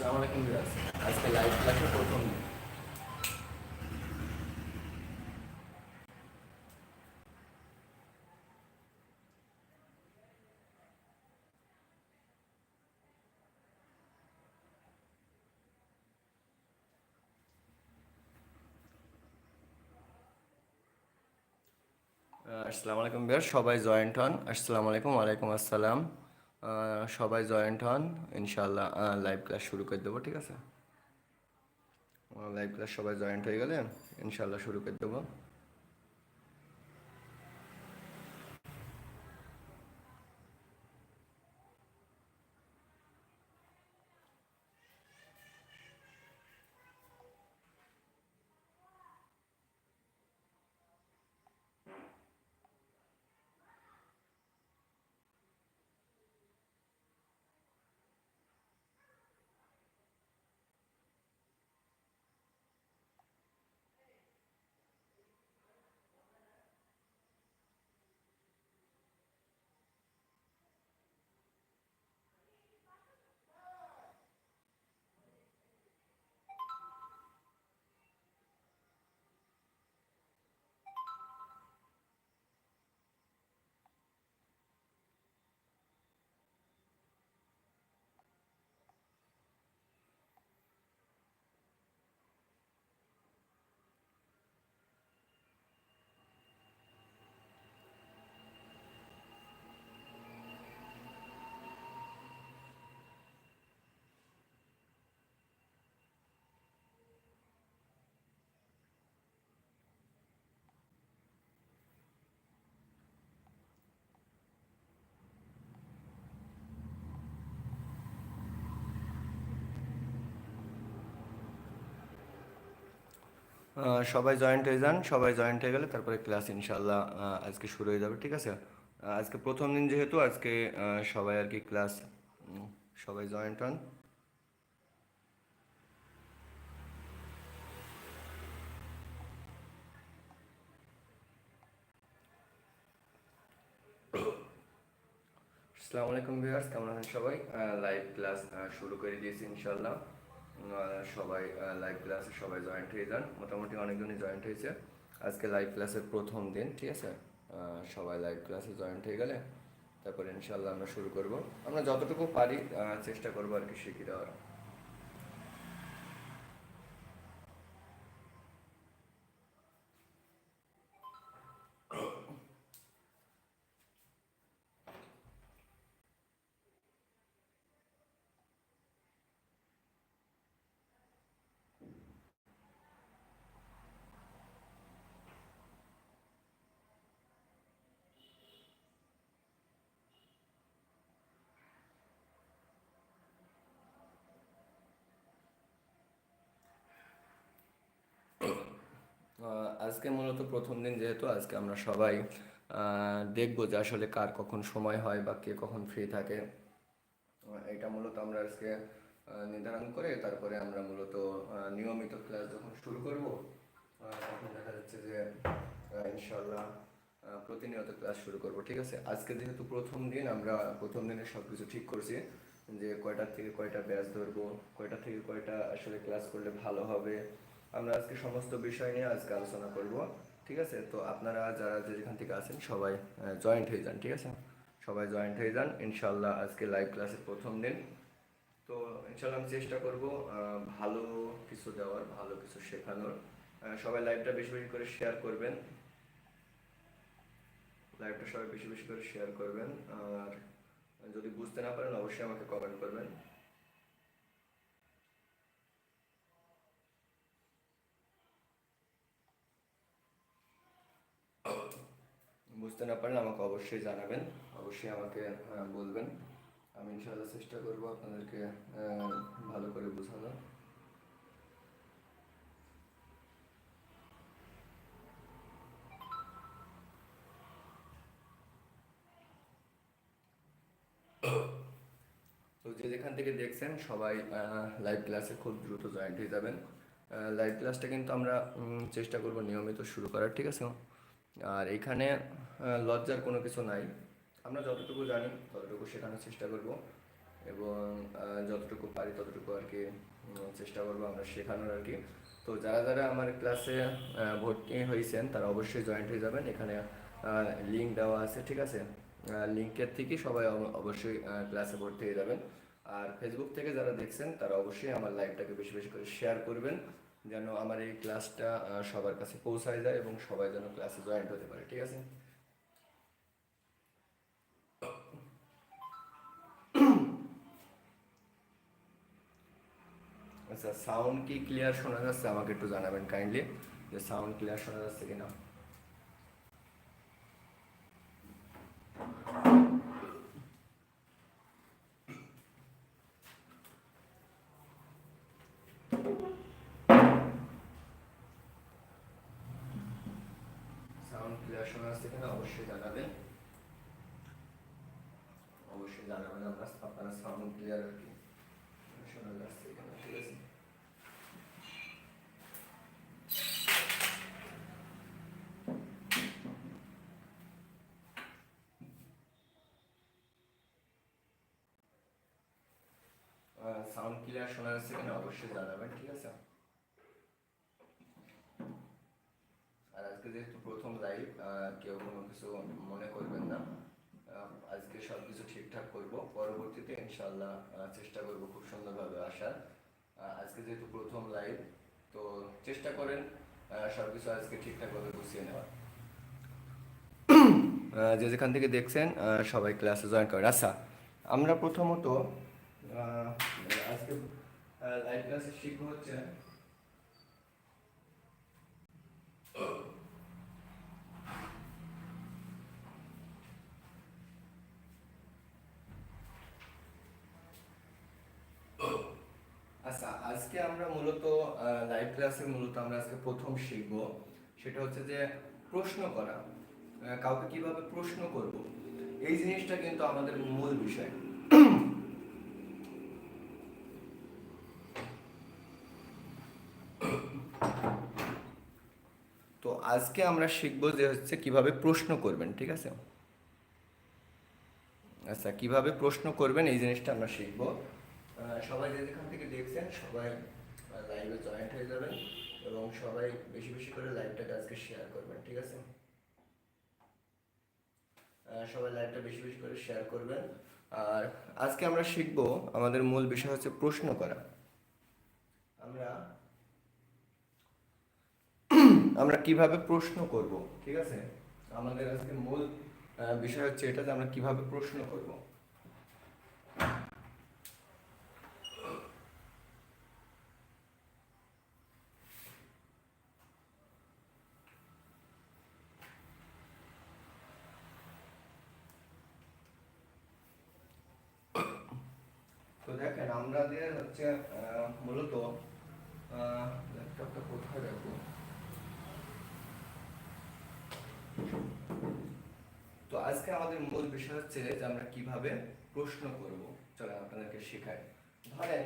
আসসালামু আলাইকুম ভিউয়ার্স আজকে লাইভ প্রথম। আসসালামু আলাইকুম ভিউয়ার্স সবাই জয়েন্ট হন আসসালামু আলাইকুম, ওয়ালাইকুম আসসালাম সবাই জয়েন্ট হন ইনশাল্লাহ লাইভ ক্লাস শুরু করে দেবো, ঠিক আছে? লাইভ ক্লাস সবাই জয়েন্ট হয়ে গেলে ইনশাল্লাহ শুরু করে দেবো। সবাই জয়েন্ট হয়ে যান, সবাই জয়েন্ট হয়ে গেলে তারপরে ক্লাস ইনশাল্লাহ আজকে শুরু হয়ে যাবে, ঠিক আছে? আজকে প্রথম দিন যেহেতু, আজকে সবাই আর কি ক্লাস সবাই জয়েন্ট হন। আসসালামু আলাইকুম ভিউয়ার্স কেমন আছেন সবাই? লাইভ ক্লাস শুরু করে দিয়েছি ইনশাল্লাহ সবাই লাইভ ক্লাসে সবাই জয়েন্ট হয়ে যান। মোটামুটি অনেকজনই জয়েন্ট হয়েছে। আজকে লাইভ ক্লাসের প্রথম দিন, ঠিক আছে? সবাই লাইভ ক্লাসে জয়েন্ট হয়ে গেলে তারপরে ইনশাল্লাহ আমরা শুরু করব। আমরা যতটুকু পারি চেষ্টা করব আর কি শিখিয়ে দেওয়ার। আজকে মূলত প্রথম দিন যেহেতু, আজকে আমরা সবাই দেখব যে আসলে কার কখন সময় হয় বা কে কখন ফ্রি থাকে। এটা মূলত আমরা আজকে নির্ধারণ করে তারপরে আমরা মূলত নিয়মিত ক্লাস যখন শুরু করব তখন দেখা যাচ্ছে যে ইনশাল্লাহ প্রতিনিয়ত ক্লাস শুরু করব, ঠিক আছে? আজকে যেহেতু প্রথম দিন, আমরা প্রথম দিনে সব কিছু ঠিক করছি, যে কয়টার থেকে কয়টা ব্যাচ ধরবো, কয়টা থেকে কয়টা আসলে ক্লাস করলে ভালো হবে আমরা আজকে সমস্ত বিষয় নিয়ে আজকে আলোচনা করব, ঠিক আছে? তো আপনারা যারা যেখান থেকে আছেন সবাই জয়েন্ট হয়ে যান, ঠিক আছে? সবাই জয়েন্ট হয়ে যান। ইনশাল্লাহ আজকে লাইভ ক্লাসের প্রথম দিন। তো ইনশাল্লাহ আমি চেষ্টা করব ভালো কিছু দেওয়ার, ভালো কিছু শেখানোর। সবাই লাইভটা বেশি বেশি করে শেয়ার করবেন। লাইভটা সবাই বেশি বেশি করে শেয়ার করবেন। আর যদি বুঝতে না পারেন, অবশ্যই আমাকে কমেন্ট করবেন। বুঝতে না পারলে আমাকে অবশ্যই জানাবেন, অবশ্যই আমাকে বলবেন। আমি ইনশাআল্লাহ চেষ্টা করব আপনাদেরকে ভালো করে বোঝানোর। তো যে যেখান থেকে দেখছেন, সবাই লাইভ ক্লাসে খুব দ্রুত জয়েন্ট হয়ে যাবেন। লাইভ ক্লাসটা কিন্তু আমরা চেষ্টা করব নিয়মিত শুরু করার, ঠিক আছে? আর এখানে লজ্জার কোনো কিছু নাই। আমরা যতটুকু জানি, ততটুকু শেখানোর চেষ্টা করব এবং যতটুকু পারি ততটুকু আর কি চেষ্টা করব আমরা শেখানোর আর কি। তো যারা যারা আমার ক্লাসে ভর্তি হয়েছেন, তারা অবশ্যই জয়েন্ট হয়ে যাবেন। এখানে লিঙ্ক দেওয়া আছে, ঠিক আছে? লিঙ্কের থেকেই সবাই অব- অবশ্যই ক্লাসে ভর্তি হয়ে যাবেন। আর ফেসবুক থেকে যারা দেখছেন, তারা অবশ্যই আমার লাইভটাকে বেশি বেশি করে শেয়ার করবেন। যেন আমার এই ক্লাসটা সবার কাছে পৌঁছায় যায় এবং সবাই যেন ক্লাসে জয়েন্ট হতে পারে, ঠিক আছে? আচ্ছা সাউন্ড কি ক্লিয়ার শোনা যাচ্ছে? আমাকে একটু জানাবেন কাইন্ডলি যে সাউন্ড ক্লিয়ার শোনা যাচ্ছে কিনা? ক্লিয়ার শোনা অবশ্যই জানাবেন অবশ্যই জানাবেন আপনার আপনার সাউন্ড ক্লিয়ার আর কি শোনা যাচ্ছে কিনা ঠিক আছে সাউন্ড ক্লিয়ার শোনা যাচ্ছে কিনা অবশ্যই জানাবেন ঠিক আছে আর আজকে যেহেতু প্রথম লাইভ কেউ কোনো কিছু মনে করবেন না। আজকে সব কিছু ঠিকঠাক করব। পরবর্তীতে ইনশাল্লাহ চেষ্টা করব খুব সুন্দরভাবে আসার। আজকে যেহেতু প্রথম লাইভ তো চেষ্টা করেন সব কিছু আজকে ঠিকঠাকভাবে গুছিয়ে নেওয়ার। যে যেখান থেকে দেখছেন সবাই ক্লাসে জয়েন করেন। আচ্ছা আমরা প্রথমত আজকে লাইভ ক্লাসে শিখব হচ্ছে আচ্ছা আজকে আমরা মূলত লাইভ ক্লাসে মূলত আমরা আজকে প্রথম শিখব। সেটা হচ্ছে যে প্রশ্ন করা। কাউকে কীভাবে প্রশ্ন করব? এই জিনিসটা কিন্তু আমাদের মূল বিষয়। তো আজকে আমরা শিখব যে হচ্ছে কীভাবে প্রশ্ন করবেন, ঠিক আছে? আচ্ছা কীভাবে প্রশ্ন করবেন এই জিনিসটা আমরা শিখব। সবাই যে যেখান থেকে দেখছেন, সবাই লাইভে জয়েন্ট হয়ে যাবেন এবং সবাই বেশি বেশি করে লাইভটাকে আজকে শেয়ার করবেন, ঠিক আছে? সবাই লাইভটা বেশি বেশি করে শেয়ার করবেন। আর আজকে আমরা শিখব আমাদের মূল বিষয় হচ্ছে প্রশ্ন করা। আমরা আমরা কীভাবে প্রশ্ন করব, ঠিক আছে? আমাদের আজকে মূল বিষয় হচ্ছে এটা যে আমরা কীভাবে প্রশ্ন করব তো দেখেন, আমাদের হচ্ছে মূলত ল্যাপটপটা কোথায় রাখব? তো আজকে আমাদের মূল বিষয় হচ্ছে যে আমরা কীভাবে প্রশ্ন করব আপনাদেরকে শেখাই। ধরেন,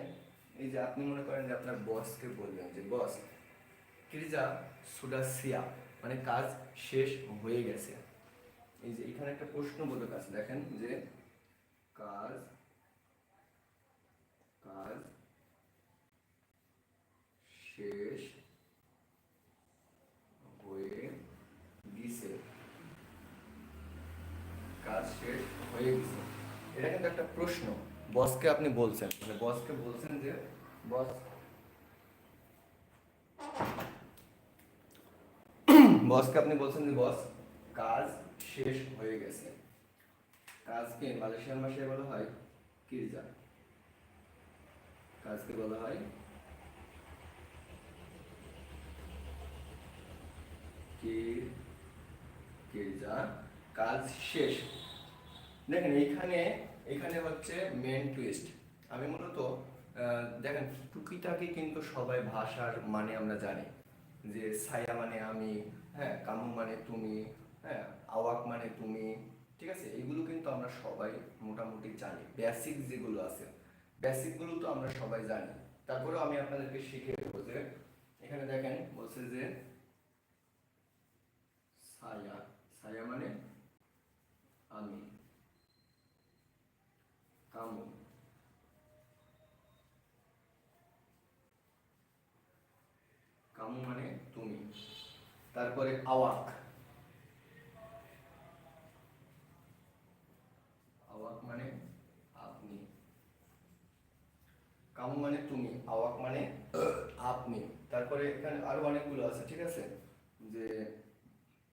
এই যে আপনি মনে করেন যে আপনার বসকে বললেন যে, বস, ক্রিজা সুডাসিয়া মানে কাজ শেষ হয়ে গেছে। এই যে এখানে একটা প্রশ্নবোধক আছে, দেখেন যে, কাজ কাজ শেষ হয়ে গেছে। কাজ শেষ হয়ে গেছে। এটা কিন্তু একটা প্রশ্ন। বসকে আপনি বলছেন। মানে বসকে বলছেন যে, বস বসকে আপনি বলছেন যে, বস, কাজ শেষ হয়ে গেছে। কাজকে মালয়েশিয়ান ভাষায় বলা হয়? কিরজা কাজকে বলা হয়। কিরজা কাজ শেষ। দেখেন, এইখানে, এখানে হচ্ছে মেন টুইস্ট আমি মূলত দেখেন, টুকিটাকি কিন্তু সবাই ভাষার মানে আমরা জানি। যে ছায়া মানে আমি হ্যাঁ কামু মানে তুমি হ্যাঁ আওয়াক মানে তুমি, ঠিক আছে? এগুলো কিন্তু আমরা সবাই মোটামুটি জানি। বেসিক যেগুলো আছে। বেসিকগুলো তো আমরা সবাই জানি। তারপরেও আমি আপনাদেরকে শিখে দেবো যে, এখানে দেখেন বলছে যে ছায়া ছায়া মানে আমি। কামু। কামু মানে তুমি। তারপরে আওয়াক। কামু মানে তুমি আওয়াক মানে আপনি। তারপরে এখানে আরও অনেকগুলো আছে ঠিক আছে? যে